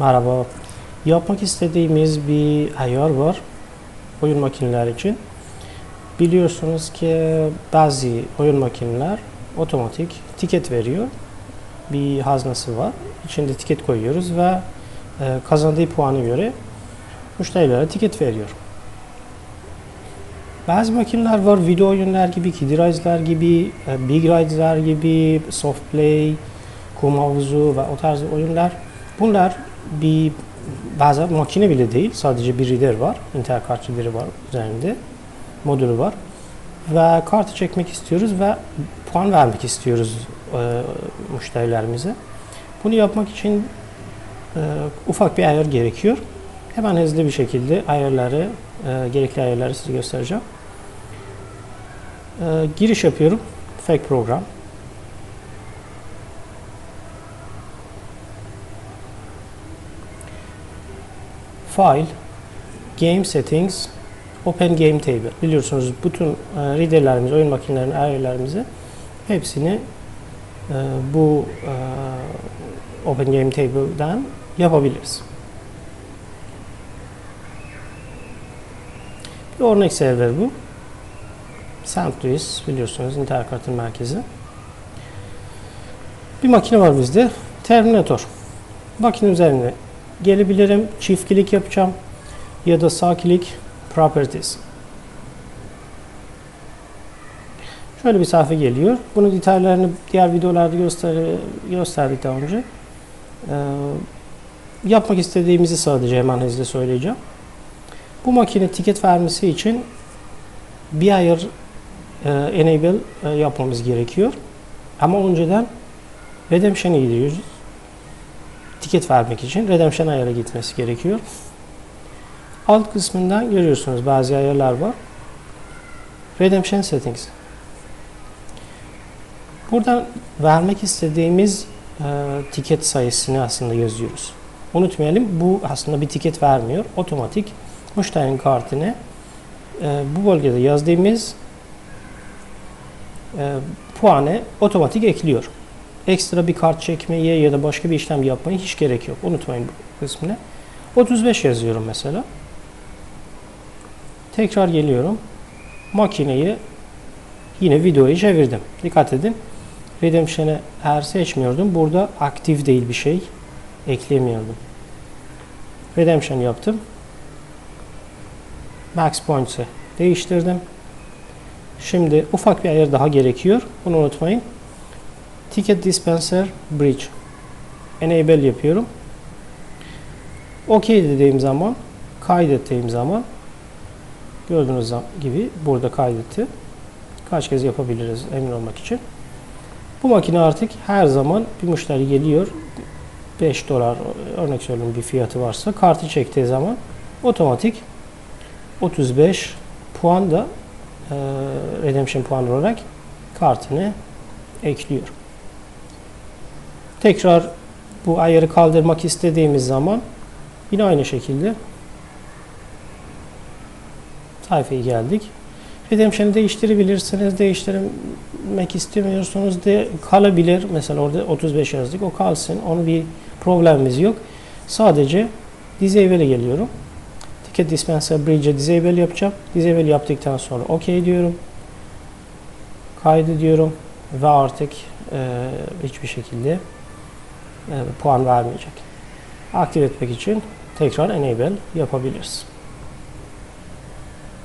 Merhaba. Yapmak istediğimiz bir ayar var oyun makineler için. Biliyorsunuz ki bazı oyun makineler otomatik tiket veriyor. Bir haznesi var. İçinde tiket koyuyoruz ve e, kazandığı puanı göre müşterilere tiket veriyor. Bazı makineler var, video oyunlar gibi, Kid Ride'lar gibi, e, Big Ride'lar gibi, Soft Play, kum havuzu ve o tarz oyunlar. Bunlar bir bazen makine bile değil, sadece bir reader var, internet kart reader'ı var üzerinde, modülü var. Ve kartı çekmek istiyoruz ve puan vermek istiyoruz e, müşterilerimize. Bunu yapmak için e, ufak bir ayar gerekiyor. Hemen hızlı bir şekilde ayarları, e, gerekli ayarları size göstereceğim. E, giriş yapıyorum. Fake program. File, Game Settings, Open Game Table. Biliyorsunuz bütün e, readerlerimiz, oyun makinelerinin ayarlarımızı hepsini e, bu e, Open Game Table'dan yapabiliriz. Bir örnek server bu. St. Louis biliyorsunuz internet kartın merkezi. Bir makine var bizde. Terminator. Makine üzerine gelebilirim. Çift klik yapacağım. Ya da sağ klik Properties. Şöyle bir sayfa geliyor. Bunun detaylarını diğer videolarda göster gösterdik daha önce. Ee, yapmak istediğimizi sadece hemen hızlı söyleyeceğim. Bu makine tiket vermesi için bir ayar e, enable e, yapmamız gerekiyor. Ama önceden redemption'a gidiyoruz. Tiket vermek için redemption ayara gitmesi gerekiyor. Alt kısmından görüyorsunuz bazı ayarlar var. Redemption settings. Buradan vermek istediğimiz e, tiket sayısını aslında yazıyoruz. Unutmayalım bu aslında bir tiket vermiyor. Otomatik müşterinin kartını e, bu bölgede yazdığımız e, puanı otomatik ekliyor. Ekstra bir kart çekmeye ya da başka bir işlem yapmaya hiç gerek yok. Unutmayın bu kısmını. 35 yazıyorum mesela. Tekrar geliyorum. Makineyi yine videoyu çevirdim. Dikkat edin. Redemption'ı eğer seçmiyordum. Burada aktif değil bir şey eklemiyordum. Redemption yaptım. Max Points'ı değiştirdim. Şimdi ufak bir ayar daha gerekiyor. Bunu unutmayın. Ticket Dispenser Bridge. Enable yapıyorum. OK dediğim zaman kaydettiğim zaman gördüğünüz gibi burada kaydetti. Kaç kez yapabiliriz emin olmak için. Bu makine artık her zaman bir müşteri geliyor. 5 dolar örnek söyleyeyim bir fiyatı varsa kartı çektiği zaman otomatik 35 puan da e, redemption puan olarak kartını ekliyor. Tekrar bu ayarı kaldırmak istediğimiz zaman yine aynı şekilde sayfaya geldik. Redemption'ı değiştirebilirsiniz. Değiştirmek istemiyorsanız de kalabilir. Mesela orada 35 yazdık. O kalsın. Onun bir problemimiz yok. Sadece disable'e geliyorum. Ticket Dispenser Bridge'e disable yapacağım. Disable yaptıktan sonra OK diyorum. Kaydediyorum. Ve artık e, hiçbir şekilde puan vermeyecek. Aktif etmek için tekrar enable yapabiliriz.